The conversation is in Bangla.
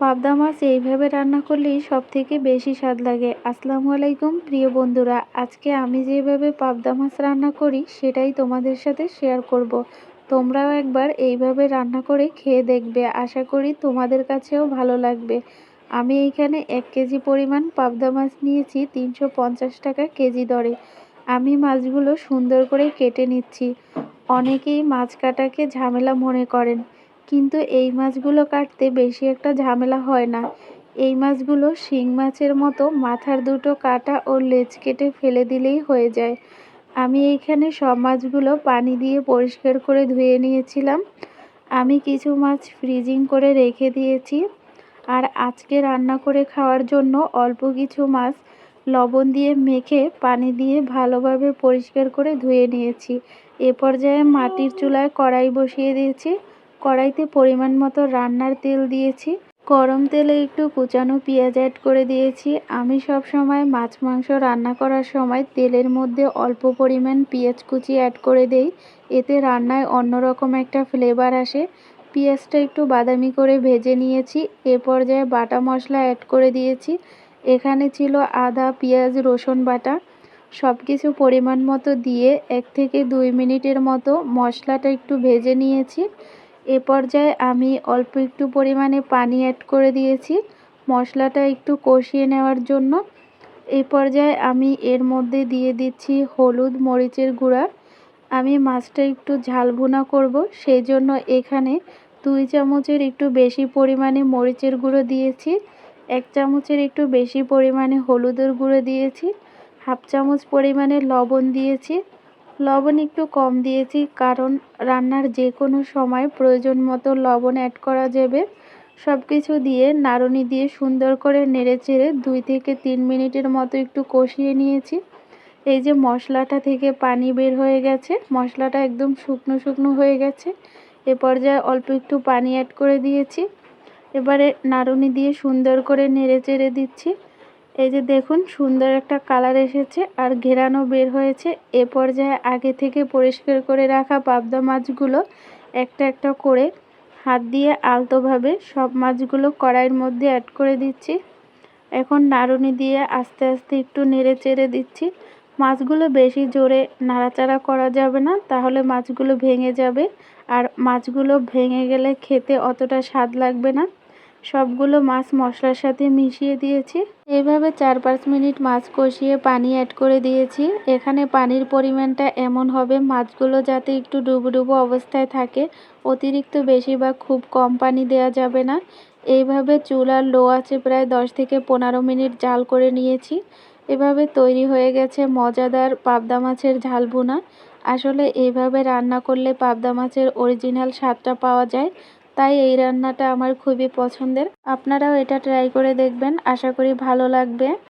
পাবদা মাছ এইভাবে রান্না করলেই সব থেকে বেশি স্বাদ লাগে। আসসালামু আলাইকুম, প্রিয় বন্ধুরা। আজকে আমি যেভাবে পাবদা মাছ রান্না করি, সেটাই তোমাদের সাথে শেয়ার করব। তোমরাও একবার এইভাবে রান্না করে খেয়ে দেখবে। আশা করি তোমাদের কাছেও ভালো লাগবে। আমি এইখানে এক কেজি পরিমাণ পাবদা মাছ নিয়েছি, তিনশো পঞ্চাশ টাকা কেজি দরে। আমি মাছগুলো সুন্দর করে কেটে নিচ্ছি। অনেকেই মাছ কাটাকে ঝামেলা মনে করেন। কিন্তু এই মাছগুলো কাটতে বেশি একটা ঝামেলা হয় না। এই মাছগুলো শিং মাছের মতো মাথার দুটো কাটা ও লেজ কেটে ফেলে দিলেই হয়ে যায়। আমি এইখানে সব মাছগুলো পানি দিয়ে পরিষ্কার করে ধুয়ে নিয়েছিলাম। আমি কিছু মাছ ফ্রিজিং করে রেখে দিয়েছি। আর আজকে রান্না করে খাওয়ার জন্য অল্প কিছু মাছ লবণ দিয়ে মেখে পানি দিয়ে ভালোভাবে পরিষ্কার করে ধুয়ে নিয়েছি। এ পর্যায়ে মাটির চুলায় কড়াই বসিয়ে দিয়েছি। কড়াইতে পরিমাণ মতো রান্নার তেল দিয়েছি। গরম তেলে একটু কুচানো পেঁয়াজ অ্যাড করে দিয়েছি। আমি সব সময় মাছ মাংস রান্না করার সময় তেলের মধ্যে অল্প পরিমাণ পেঁয়াজ কুচি অ্যাড করে দেই। এতে রান্নায় অন্যরকম একটা ফ্লেভার আসে। পেঁয়াজটা একটু বাদামি করে ভেজে নিয়েছি। এ পর্যায়ে বাটা মশলা অ্যাড করে দিয়েছি। এখানে ছিল আদা, পেঁয়াজ, রসুন বাটা। সব কিছু পরিমাণ মতো দিয়ে এক থেকে দুই মিনিটের মতো মশলাটা একটু ভেজে নিয়েছি। এ পর্যায়ে আমি অল্প একটু পরিমাণে পানি অ্যাড করে দিয়েছি। মশলাটা একটু কষিয়ে নেওয়ার জন্য। এই পর্যায়ে আমি এর মধ্যে দিয়ে দিচ্ছি হলুদ মরিচের গুঁড়া। আমি মাছটা একটু ঝাল ভুনা করব সেই জন্য এখানে দুই চামচের একটু বেশি পরিমাণে মরিচের গুঁড়ো দিয়েছি। এক চামচের একটু বেশি পরিমাণে হলুদের গুঁড়ো দিয়েছি। হাফ চামচ পরিমাণে লবণ দিয়েছি। লবণ একটু কম দিয়েছি, কারণ রান্নার যে কোনো সময় প্রয়োজন মতো লবণ অ্যাড করা যাবে। সব কিছু দিয়ে নাড়ুনি দিয়ে সুন্দর করে নেড়ে চেড়ে দুই থেকে তিন মিনিটের মতো একটু কষিয়ে নিয়েছি। এই যে মশলাটা থেকে পানি বের হয়ে গেছে, মশলাটা একদম শুকনো শুকনো হয়ে গেছে। এ পর্যায়ে অল্প একটু পানি অ্যাড করে দিয়েছি। এবারে নাড়ুনি দিয়ে সুন্দর করে নেড়ে চেড়ে দিচ্ছি। এই যে দেখুন, সুন্দর একটা কালার এসেছে আর ঘেরানো বের হয়েছে। এ পর্যায়ে আগে থেকে পরিষ্কার করে রাখা পাবদা মাছগুলো একটা একটা করে হাত দিয়ে আলতোভাবে সব মাছগুলো কড়াইয়ের মধ্যে অ্যাড করে দিচ্ছি। এখন নাড়ুনি দিয়ে আস্তে আস্তে একটু নেড়ে চেড়ে দিচ্ছি। মাছগুলো বেশি জোরে নাড়াচাড়া করা যাবে না, তাহলে মাছগুলো ভেঙে যাবে। আর মাছগুলো ভেঙে গেলে খেতে অতটা স্বাদ লাগবে না। সবগুলো মাছ মশলার সাথে মিশিয়ে দিয়েছি। এইভাবে চার পাঁচ মিনিট মাছ কষিয়ে পানি অ্যাড করে দিয়েছি। এখানে পানির পরিমাণটা এমন হবে, মাছগুলো যাতে একটু ডুবো ডুবো অবস্থায় থাকে, অতিরিক্ত বেশি বা খুব কম পানি দেওয়া যাবে না। এইভাবে চুলার লো আছে প্রায় দশ থেকে পনেরো মিনিট জাল করে নিয়েছি। এভাবে তৈরি হয়ে গেছে মজাদার পাবদা মাছের ঝাল ভুনা। আসলে এইভাবে রান্না করলে পাবদা মাছের অরিজিনাল স্বাদটা পাওয়া যায়। তাই এই রান্নাটা আমার খুবই পছন্দের। আপনারাও এটা ট্রাই করে দেখবেন। আশা করি ভালো লাগবে।